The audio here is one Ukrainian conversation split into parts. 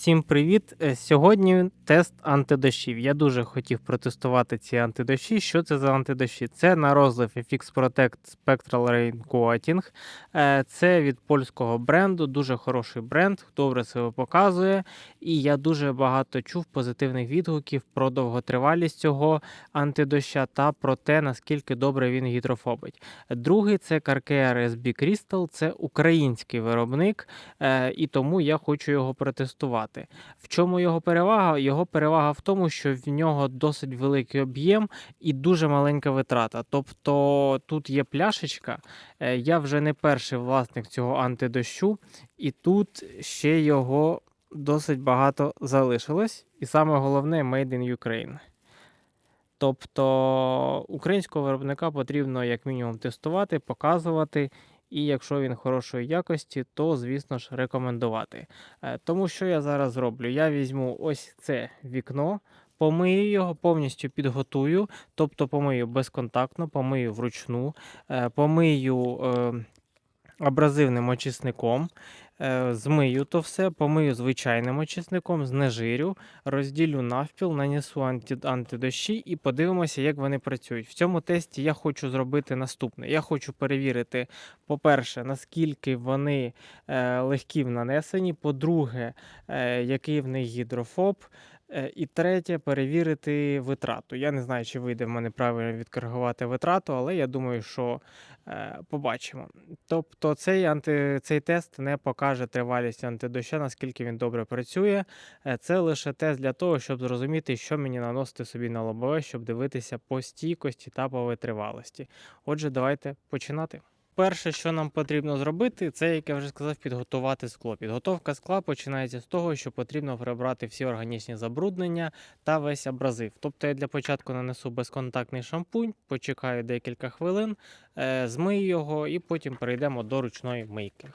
Всім привіт! Е, Сьогодні тест антидощів. Я дуже хотів протестувати ці антидощі. Що це за антидощі? Це на розлив FX Protect Spectral Rain Coating. Е, Це від польського бренду, дуже хороший бренд, добре себе показує. І я дуже багато чув позитивних відгуків про довготривалість цього антидоща та про те, наскільки добре він гідрофобить. Другий це Carcare SB Crystal, це український виробник, е, і тому я хочу його протестувати. В чому його перевага? Його перевага в тому, що в нього досить великий об'єм і дуже маленька витрата. Тобто тут є пляшечка. е, Я вже не перший власник цього антидощу, і тут ще його досить багато залишилось. І саме головне Made in Ukraine. Тобто українського виробника потрібно як мінімум тестувати, показувати. І якщо він хорошої якості, то звісно ж рекомендувати. Е, Тому що я зараз зроблю? Я візьму ось це вікно, помию його, повністю підготую, тобто помию безконтактно, помию вручну, е, помию е, абразивним очисником, змию то все, помию звичайним очисником, знежирю, розділю навпіл, нанесу анти, антидощі і подивимося, як вони працюють. В цьому тесті я хочу зробити наступне. Я хочу перевірити, по-перше, наскільки вони е, легкі в нанесенні, по-друге, е, який в них гідрофоб. Е, І третє, перевірити витрату. Я не знаю, чи вийде в мене правильно відкоригувати витрату, але я думаю, що е, побачимо. Тобто цей, анти, цей тест не покаже тривалість антидоща, наскільки він добре працює. Е, Це лише тест для того, щоб зрозуміти, що мені наносити собі на лобове, щоб дивитися по стійкості та по витривалості. Отже, давайте починати. Перше, що нам потрібно зробити, це, як я вже сказав, підготувати скло. Підготовка скла починається з того, що потрібно прибрати всі органічні забруднення та весь абразив. Тобто я для початку нанесу безконтактний шампунь, почекаю декілька хвилин, е, змию його і потім перейдемо до ручної мийки.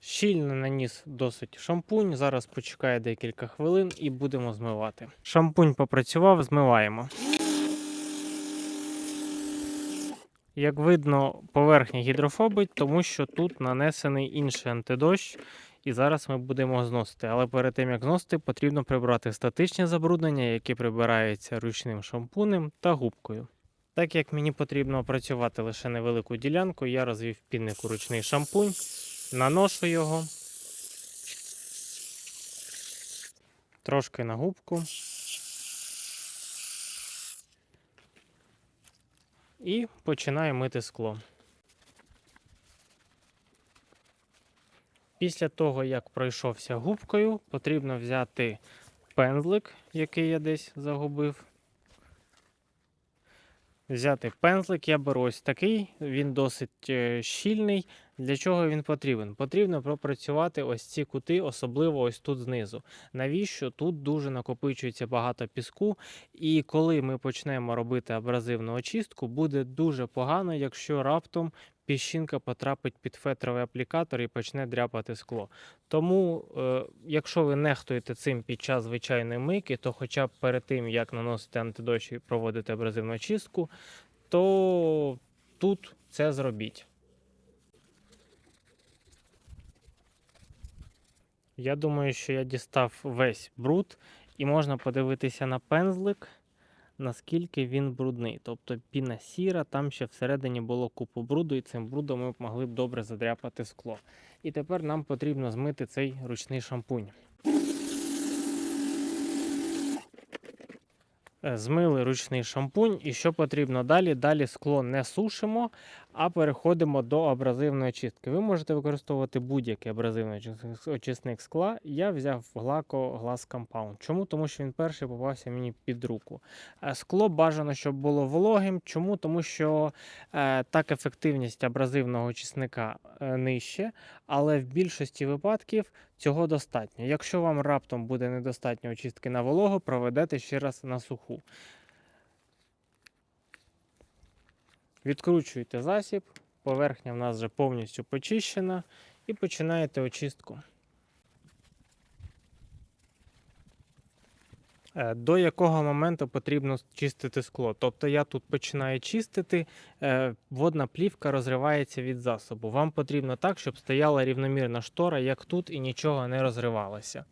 Щільно наніс досить шампунь. Зараз почекає декілька хвилин і будемо змивати. Шампунь попрацював, змиваємо. Як видно, поверхня гідрофобить, тому що тут нанесений інший антидощ, і зараз ми будемо зносити. Але перед тим як зносити, потрібно прибрати статичні забруднення, які прибираються ручним шампунем та губкою. Так як мені потрібно опрацювати лише невелику ділянку, я розвів піннику ручний шампунь, наношу його трошки на губку. І починаю мити скло. Після того, як пройшовся губкою, потрібно взяти пензлик, який я десь загубив. Взяти пензлик, я беру ось такий, він досить е, щільний. Для чого він потрібен? Потрібно пропрацювати ось ці кути, особливо ось тут знизу. Навіщо? Тут дуже накопичується багато піску, і коли ми почнемо робити абразивну очистку, буде дуже погано, якщо раптом піщинка потрапить під фетровий аплікатор і почне дряпати скло. Тому, е, якщо ви нехтуєте цим під час звичайної мийки, то хоча б перед тим, як наносити антидощ і проводити абразивну очистку, то тут це зробіть. Я думаю, що я дістав весь бруд, і можна подивитися на пензлик, наскільки він брудний. Тобто піна сіра, там ще всередині було купу бруду, і цим брудом ми могли б добре задряпати скло. І тепер нам потрібно змити цей ручний шампунь. Змили ручний шампунь, і що потрібно далі? Далі скло не сушимо, а переходимо до абразивної очистки. Ви можете використовувати будь-який абразивний очисник скла. Я взяв Glaco Glass Compound. Чому? Тому що він перший попався мені під руку. Е, Скло бажано, щоб було вологим. Чому? Тому що е, так ефективність абразивного очисника е, нижче, але в більшості випадків цього достатньо. Якщо вам раптом буде недостатньо очистки на вологу, проведете ще раз на суху. Відкручуєте засіб, поверхня в нас вже повністю почищена, і починаєте очистку. Е, До якого моменту потрібно чистити скло? Тобто я тут починаю чистити, е, водна плівка розривається від засобу. Вам потрібно так, щоб стояла рівномірна штора, як тут, і нічого не розривалося.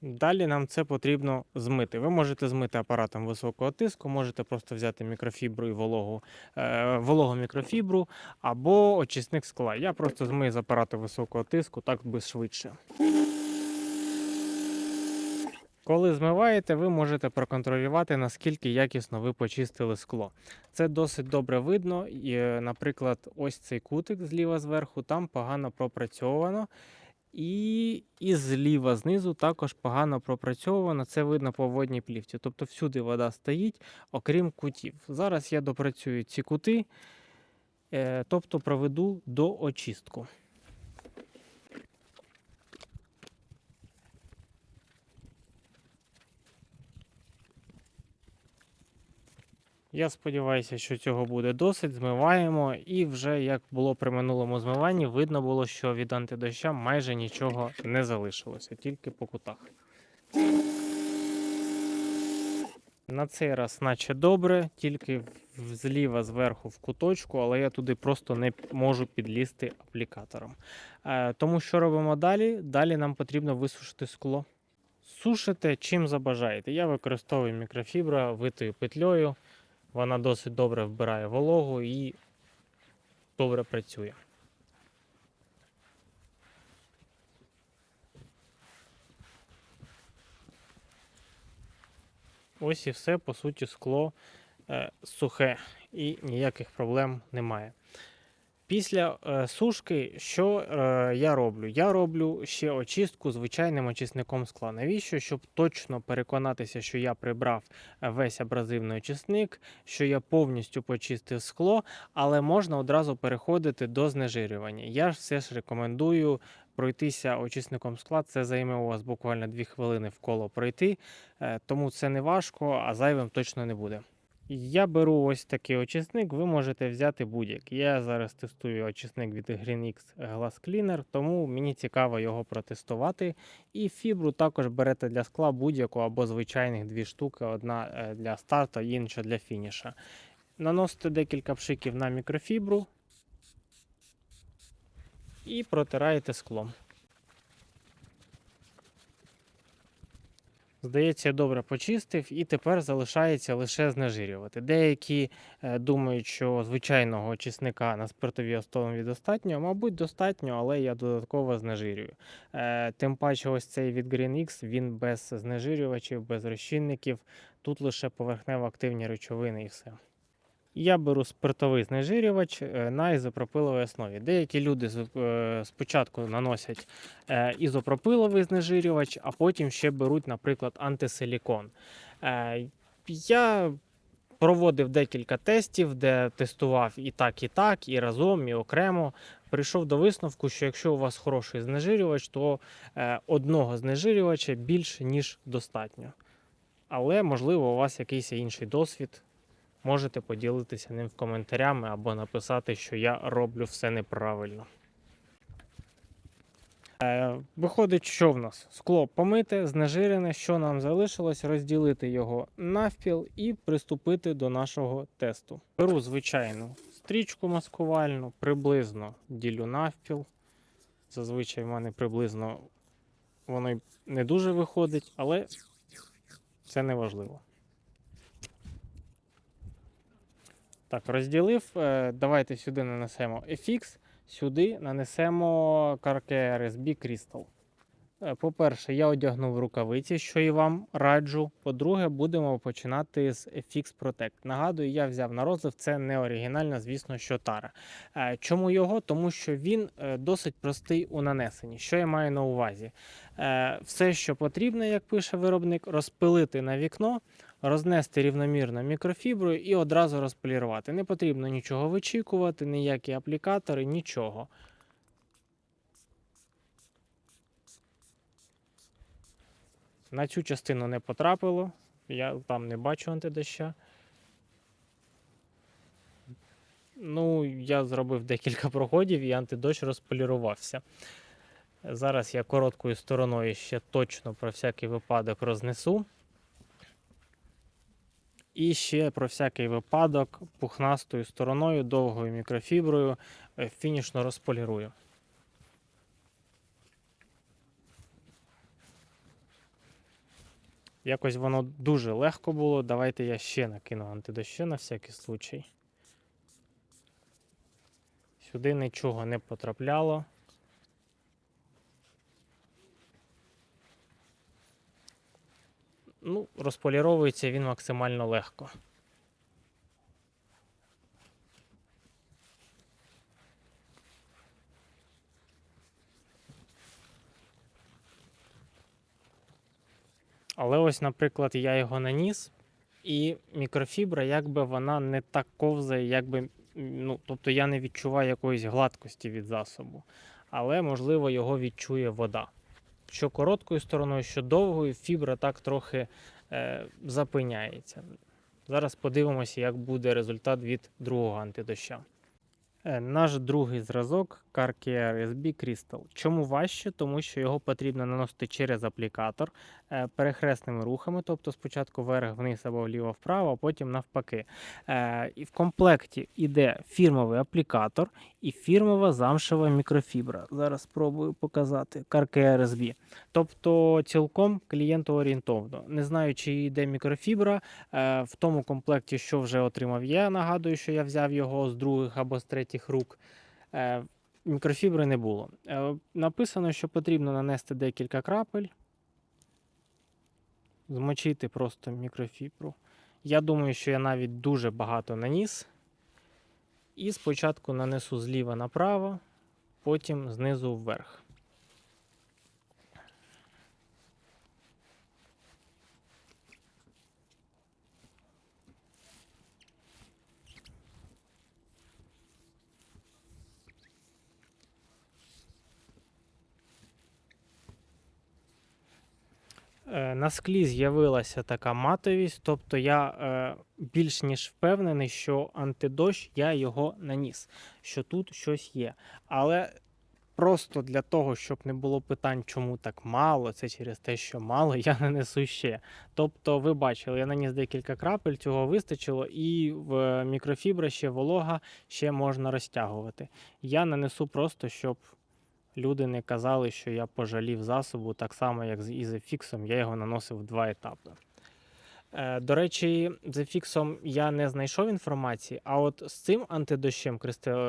Далі нам це потрібно змити. Ви можете змити апаратом високого тиску, можете просто взяти мікрофібру і вологу, е, вологу мікрофібру або очисник скла. Я просто змию з апарату високого тиску, так би швидше. Коли змиваєте, ви можете проконтролювати, наскільки якісно ви почистили скло. Це досить добре видно. І, е, наприклад, ось цей кутик зліва зверху, там погано пропрацьовано. І, і зліва знизу також погано пропрацьовано. Це видно по водній плівці. Тобто всюди вода стоїть, окрім кутів. Зараз я допрацюю ці кути, е, тобто проведу до очистку. Я сподіваюся, що цього буде досить. Змиваємо, і вже як було при минулому змиванні, видно було, що від антидоща майже нічого не залишилося, тільки по кутах. На цей раз, наче добре, тільки зліва зверху в куточку, але я туди просто не можу підлізти аплікатором. Е, тому що робимо далі? Далі нам потрібно висушити скло. Сушите чим забажаєте. Я використовую мікрофібра витою петлею. Вона досить добре вбирає вологу і добре працює. Ось і все, по суті, скло е, сухе і ніяких проблем немає. Після е, сушки, що е, я роблю? Я роблю ще очистку звичайним очисником скла. Навіщо? Щоб точно переконатися, що я прибрав е, весь абразивний очисник, що я повністю почистив скло, але можна одразу переходити до знежирювання. Я ж все ж рекомендую пройтися очисником скла. Це займе у вас буквально 2 хвилини в коло пройти, тому це не важко, а зайвим точно не буде. Я беру ось такий очисник, ви можете взяти будь-який. Я зараз тестую очисник від GreenX Glass Cleaner, тому мені цікаво його протестувати. І фібру також берете для скла будь-яку або звичайних дві штуки: одна е, для старту, інша для фініша. Наносите декілька пшиків на мікрофібру і протираєте склом. Здається, добре почистив, і тепер залишається лише знежирювати. Деякі е, думають, що звичайного чесника на спиртовій основі достатньо. Мабуть, достатньо, але я додатково знежирюю. Е, тим паче, ось цей від GreenX, він без знежирювачів, без розчинників. Тут лише поверхнево активні речовини і все. Я беру спиртовий знежирювач е, на ізопропиловій основі. Деякі люди е, спочатку наносять е, ізопропиловий знежирювач, а потім ще беруть, наприклад, антисилікон. Я проводив декілька тестів, де тестував і так, і так, і разом, і окремо. Прийшов до висновку, що якщо у вас хороший знежирювач, то одного знежирювача більше, ніж достатньо. Але, можливо, у вас якийсь інший досвід. Можете поділитися ним в коментарями або написати, що я роблю все неправильно. Е, виходить, що в нас? Скло помите, знежирене, що нам залишилось, розділити його навпіл і приступити до нашого тесту. Беру звичайну стрічку маскувальну, приблизно ділю навпіл. Зазвичай в мене приблизно воно не дуже виходить, але це не важливо. Так, розділив. Е, Давайте сюди нанесемо FX, сюди нанесемо Carke RSB Crystal. Е, По-перше, я одягнув рукавиці, що і вам раджу. По-друге, будемо починати з FX Protect. Нагадую, я взяв на розлив, це не оригінальна, звісно, що тара. Е, Чому його? Тому що він досить простий у нанесенні. Що я маю на увазі? Все, що потрібно, як пише виробник, розпилити на вікно, рознести рівномірно мікрофіброю і одразу розполірувати. Не потрібно нічого вичікувати, ніякі аплікатори, нічого. На цю частину не потрапило, я там не бачу антидоща. Ну, я зробив декілька проходів і антидощ розполірувався. Зараз я короткою стороною ще точно про всякий випадок рознесу. І ще про всякий випадок пухнастою стороною, довгою мікрофіброю е, фінішно розполірую. Якось воно дуже легко було. Давайте я ще накину антидощу на всякий случай. Сюди нічого не потрапляло. Ну, розполіровується він максимально легко. Але ось, наприклад, я його наніс, і мікрофібра, якби вона не так ковзає, якби, ну, тобто я не відчуваю якоїсь гладкості від засобу. Але, можливо, його відчує вода. Що короткою стороною, що довгою, фібра так трохи е, запиняється. Зараз подивимося, як буде результат від другого антидоща. Е, Наш другий зразок CarCare SB Crystal. Чому важче? Тому що його потрібно наносити через аплікатор е, перехресними рухами, тобто спочатку вверх-вниз або вліво-вправо, а потім навпаки. Е, І в комплекті йде фірмовий аплікатор і фірмова замшева мікрофібра. Зараз спробую показати CarCare SB. Тобто цілком клієнтоорієнтовно. Не знаю, чи йде мікрофібра. В тому комплекті, що вже отримав я, нагадую, що я взяв його з других або з третіх рук. Е, Мікрофібри не було. Е, Написано, що потрібно нанести декілька крапель, змочити просто мікрофібру. Я думаю, що я навіть дуже багато наніс. І спочатку нанесу зліва направо, потім знизу вверх. На склі з'явилася така матовість, тобто я е, більш ніж впевнений, що антидощ я його наніс, що тут щось є. Але просто для того, щоб не було питань, чому так мало, це через те, що мало, я нанесу ще. Тобто, ви бачили, я наніс декілька крапель, цього вистачило, і в мікрофібра ще волога, ще можна розтягувати. Я нанесу просто, щоб люди не казали, що я пожалів засобу, так само, як з ізефіксом, я його наносив два етапи. Е, До речі, з ефіксом я не знайшов інформації, а от з цим антидощем Crystal,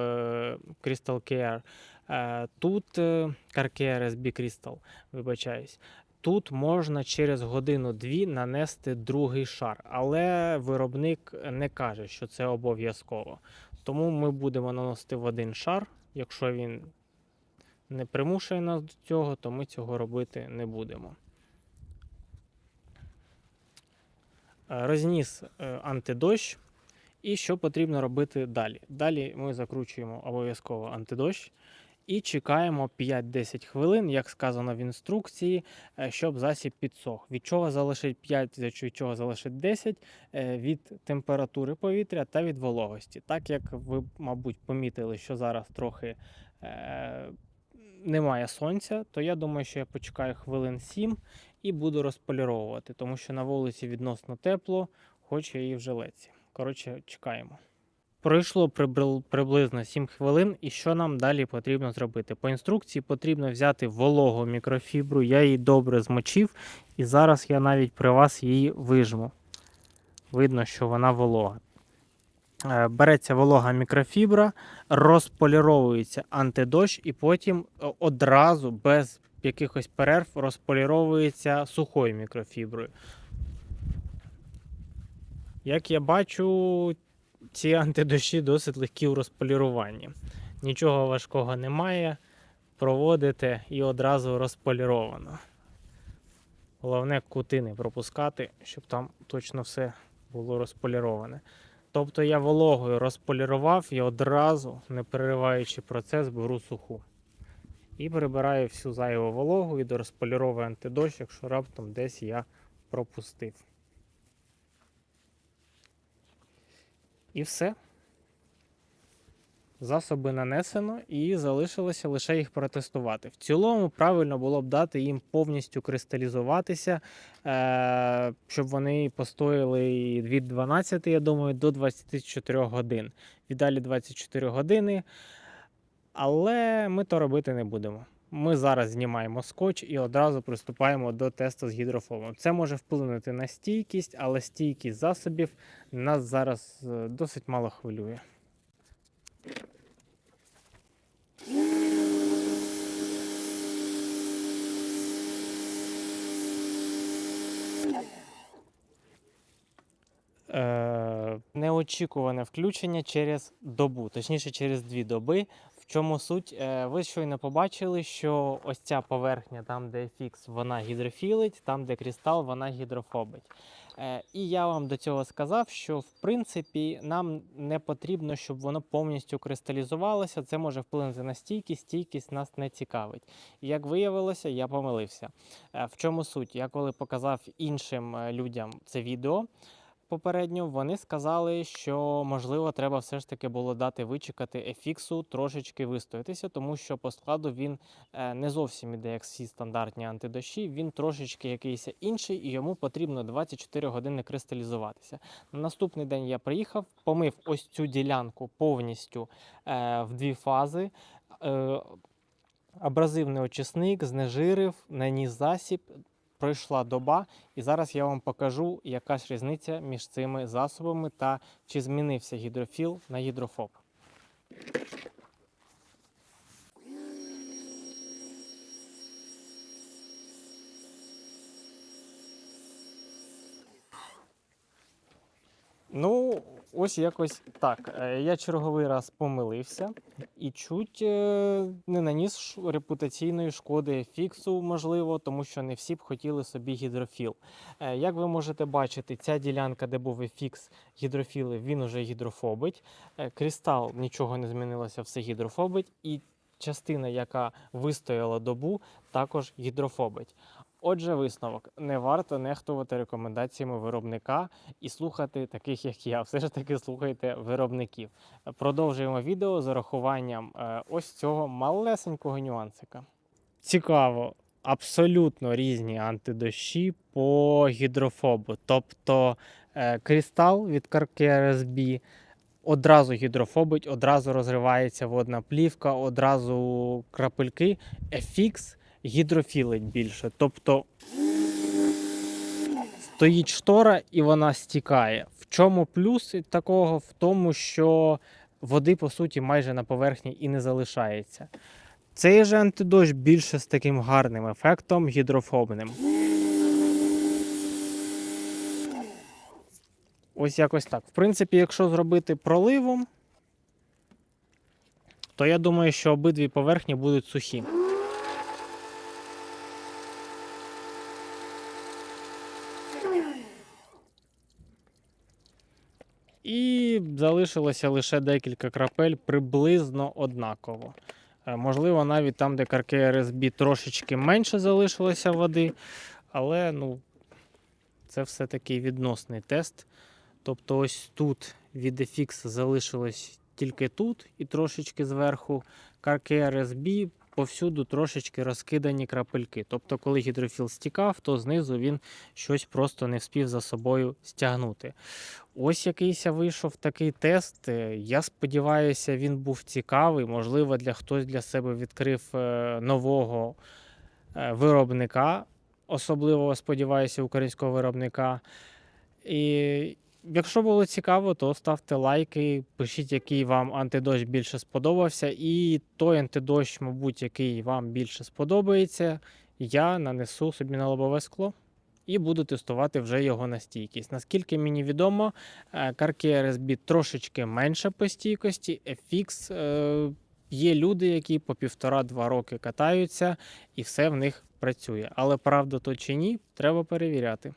е, Care, е, тут CarCare SB Crystal, вибачаюсь, тут можна через годину-дві нанести другий шар, але виробник не каже, що це обов'язково. Тому ми будемо наносити в один шар, якщо він не примушує нас до цього, то ми цього робити не будемо. Е, Розніс е, антидощ. І що потрібно робити далі? Далі ми закручуємо обов'язково антидощ і чекаємо 5-10 хвилин, як сказано в інструкції, е, щоб засіб підсох. Від чого залишить 5, від чого залишить 10, Е, від температури повітря та від вологості. Так як ви, мабуть, помітили, що зараз трохи немає сонця, то я думаю, що я почекаю хвилин 7 і буду розполіровувати, тому що на вулиці відносно тепло, хоч я і в жилеці. Коротше, чекаємо. Пройшло приблизно 7 хвилин, і що нам далі потрібно зробити? По інструкції потрібно взяти вологу мікрофібру, я її добре змочив, і зараз я навіть при вас її вижму. Видно, що вона волога. Е, Береться волога мікрофібра, розполіровується антидощ, і потім е, одразу без якихось перерв розполіровується сухою мікрофіброю. Як я бачу, ці антидощі досить легкі у розполіруванні. Нічого важкого немає. Проводите і одразу розполіровано. Головне кути не пропускати, щоб там точно все було розполіроване. Тобто я вологою розполірував і одразу, не перериваючи процес, беру суху. І прибираю всю зайву вологу і дорозполіровую антидощ, якщо раптом десь я пропустив. І все. Засоби нанесено і залишилося лише їх протестувати. В цілому правильно було б дати їм повністю кристалізуватися, е, щоб вони постояли від 12, я думаю, до 24 годин. Віддалі 24 години. Але ми то робити не будемо. Ми зараз знімаємо скотч і одразу приступаємо до тесту з гідрофобом. Це може вплинути на стійкість, але стійкість засобів нас зараз е, досить мало хвилює. Е, неочікуване включення через добу, точніше через дві доби. В чому суть? Е, ви щойно побачили, що ось ця поверхня, там, де FX, вона гідрофілить, там, де кристал, вона гідрофобить. Е, і я вам до цього сказав, що в принципі нам не потрібно, щоб воно повністю кристалізувалося. Це може вплинути на стійкість, стійкість нас не цікавить. І як виявилося, я помилився. Е, в чому суть? Я коли показав іншим е, людям це відео попередньо, вони сказали, що можливо треба все ж таки було дати вичекати ефіксу трошечки вистоятися, тому що по складу він е, не зовсім іде як всі стандартні антидощі, він трошечки якийсь інший, і йому потрібно 24 години кристалізуватися. На наступний день я приїхав, помив ось цю ділянку повністю е, в дві фази. Е, Абразивний очисник, знежирив, наніс засіб, пройшла доба, і зараз я вам покажу, яка ж різниця між цими засобами та чи змінився гідрофіл на гідрофоб. Ну, ось якось так. Е, Я черговий раз помилився і чуть е, не наніс репутаційної шкоди фіксу, можливо, тому що не всі б хотіли собі гідрофіл. Е, Як ви можете бачити, ця ділянка, де був фікс гідрофіли, він уже гідрофобить. Кристал нічого не змінилося, все гідрофобить. І частина, яка вистояла добу, також гідрофобить. Отже, висновок: не варто нехтувати рекомендаціями виробника і слухати таких, як я. Все ж таки слухайте виробників. Продовжуємо відео з урахуванням е, ось цього малесенького нюансика. Цікаво, абсолютно різні антидощі по гідрофобу. Тобто е, кристал від Carke RSB одразу гідрофобить, одразу розривається водна плівка, одразу крапельки. FX гідрофілить більше. Тобто стоїть штора і вона стікає. В чому плюс такого? В тому, що води, по суті, майже на поверхні і не залишається. Цей же антидощ більше з таким гарним ефектом гідрофобним. Ось якось так. В принципі, якщо зробити проливом, то я думаю, що обидві поверхні будуть сухі. І залишилося лише декілька крапель приблизно однаково. Е, Можливо, навіть там, де Carke RSB трошечки менше залишилося води, але ну, це все-таки відносний тест. Тобто, ось тут від FX залишилось тільки тут і трошечки зверху. Carke RSB повсюду трошечки розкидані крапельки. Тобто, коли гідрофіл стікав, то знизу він щось просто не вспів за собою стягнути. Ось якийсь вийшов такий тест. Е, Я сподіваюся, він був цікавий. Можливо, для хтось для себе відкрив е, нового е, виробника, особливо сподіваюся, українського виробника. І якщо було цікаво, то ставте лайки, пишіть, який вам антидощ більше сподобався. І той антидощ, мабуть, який вам більше сподобається, я нанесу собі на лобове скло і буду тестувати вже його на стійкість. Наскільки мені відомо, карки Carke RSB трошечки менше по стійкості, FX е, є люди, які по півтора-два роки катаються, і все в них працює. Але правда то чи ні, треба перевіряти.